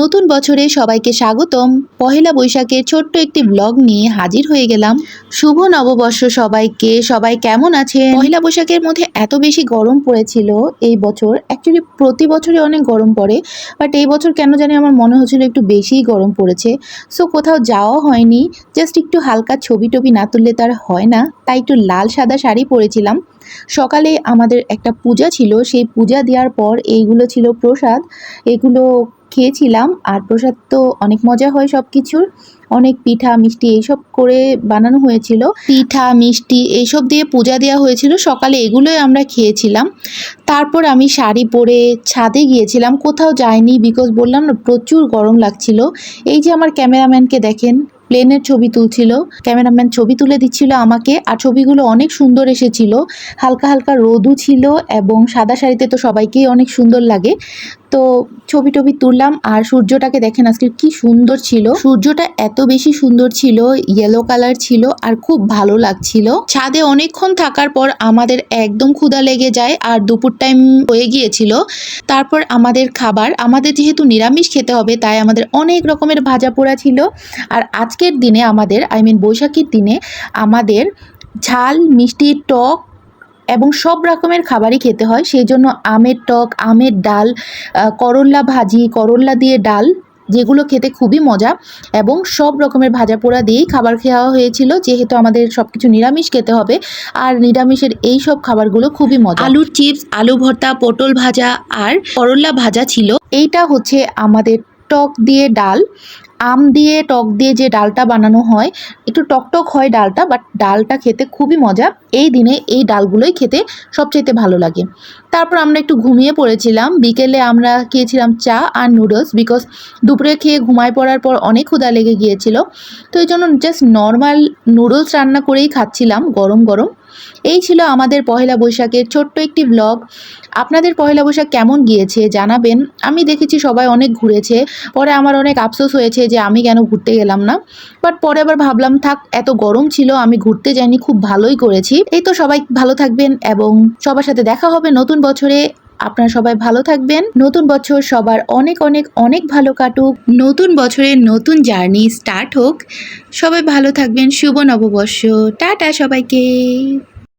নতুন বছরে সবাইকে স্বাগতম। পহেলা বৈশাখের ছোট্ট একটি ব্লগ নিয়ে হাজির হয়ে গেলাম। শুভ নববর্ষ সবাইকে। সবাই কেমন আছে পহেলা বৈশাখের মধ্যে এত বেশি গরম পড়েছিল এই বছর। অ্যাকচুয়ালি প্রতি বছরে অনেক গরম পড়ে বাট এই বছর কেন জানি আমার মনে হচ্ছিল একটু বেশিই গরম পড়েছে। সো কোথাও যাওয়া হয়নি। জাস্ট একটু হালকা ছবি টবি না তুললে তার হয় না। তাই একটু লাল সাদা শাড়ি পরেছিলাম। সকালে আমাদের একটা পূজা ছিল। সেই পূজা দেওয়ার পর এইগুলো ছিল প্রসাদ। এগুলো খেয়েছিলাম আর প্রসাদ তো অনেক মজা হয় সব কিছুর অনেক পিঠা, মিষ্টি এইসব করে বানানো হয়েছিল। পিঠা, মিষ্টি এইসব দিয়ে পূজা দেওয়া হয়েছিল। সকালে এগুলোই আমরা খেয়েছিলাম। তারপর আমি শাড়ি পরে ছাদে গিয়েছিলাম। কোথাও যাইনি বিকজ বললাম না, প্রচুর গরম লাগছিল। এই যে আমার ক্যামেরাম্যানকে দেখেন প্লেনের ছবি তুলছিল, ক্যামেরাম্যান ছবি তুলে দিচ্ছিল আমাকে, আর ছবিগুলো অনেক সুন্দর এসেছিল। হালকা হালকা রোদও ছিল এবং সাদা শাড়িতে তো সবাইকেই অনেক সুন্দর লাগে। তো ছবি টবি তুললাম, আর সূর্যটাকে দেখেন আজকে কি সুন্দর ছিল। সূর্যটা এত বেশি সুন্দর ছিল ইয়েলো কালার ছিল, আর খুব ভালো লাগছিল। ছাদে অনেকক্ষণ থাকার পর আমাদের একদম ক্ষুধা লেগে যায়, আর দুপুর টাইম হয়ে গিয়েছিল। তারপর আমাদের খাবার, আমাদের যেহেতু নিরামিষ খেতে হবে, তাই আমাদের অনেক রকমের ভাজা পোড়া ছিল। আর আজকের দিনে আমাদের আই মিন বৈশাখীর দিনে আমাদের ঝাল মিষ্টি টক এবং সব রকমের খাবারই খেতে হয়। সেই জন্য আমের টক আমের ডাল করল্লা ভাজি করল্লা দিয়ে ডাল যেগুলো খেতে খুবই মজা এবং সব রকমের ভাজা পোড়া দিয়েই খাবার খাওয়া হয়েছিল। যেহেতু আমাদের সব কিছু নিরামিষ খেতে হবে আর নিরামিষের এই সব খাবারগুলো খুবই মজা। আলুর চিপস আলু ভর্তা পটল ভাজা আর করল্লা ভাজা ছিল। এইটা হচ্ছে আমাদের টক দিয়ে ডাল। আম দিয়ে, টক দিয়ে যে ডালটা বানানো হয়, একটু টকটক হয় ডালটা বাট ডালটা খেতে খুবই মজা। এই দিনে এই ডালগুলোই খেতে সবচাইতে ভালো লাগে। তারপর আমরা একটু ঘুমিয়ে পড়েছিলাম। বিকেলে আমরা খেয়েছিলাম চা আর নুডলস বিকজ দুপুরে খেয়ে ঘুমায় পড়ার পর অনেক ক্ষুধা লেগে গিয়েছিল। তো এই জন্য জাস্ট নর্মাল নুডলস রান্না করেই খাচ্ছিলাম, গরম গরম। এই ছিল আমাদের পহেলা বৈশাখের ছোট্ট একটি ব্লগ আপনাদের পহেলা বৈশাখ কেমন গিয়েছে জানাবেন। আমি দেখেছি সবাই অনেক ঘুরেছে। পরে আমার অনেক আফসোস হয়েছে যে আমি কেন ঘুরতে গেলাম না? বাট পরে আবার ভাবলাম, থাক, এত গরম ছিল, আমি ঘুরতে যাইনি, খুব ভালোই করেছি। এই তো সবাই ভালো থাকবেন এবং সবার সাথে দেখা হবে নতুন বছরে। আপনারা সবাই ভালো থাকবেন। নতুন বছর সবার অনেক অনেক অনেক ভালো কাটুক। নতুন বছরের নতুন জার্নি স্টার্ট হোক। সবাই ভালো থাকবেন। শুভ নববর্ষ। টাটা সবাইকে।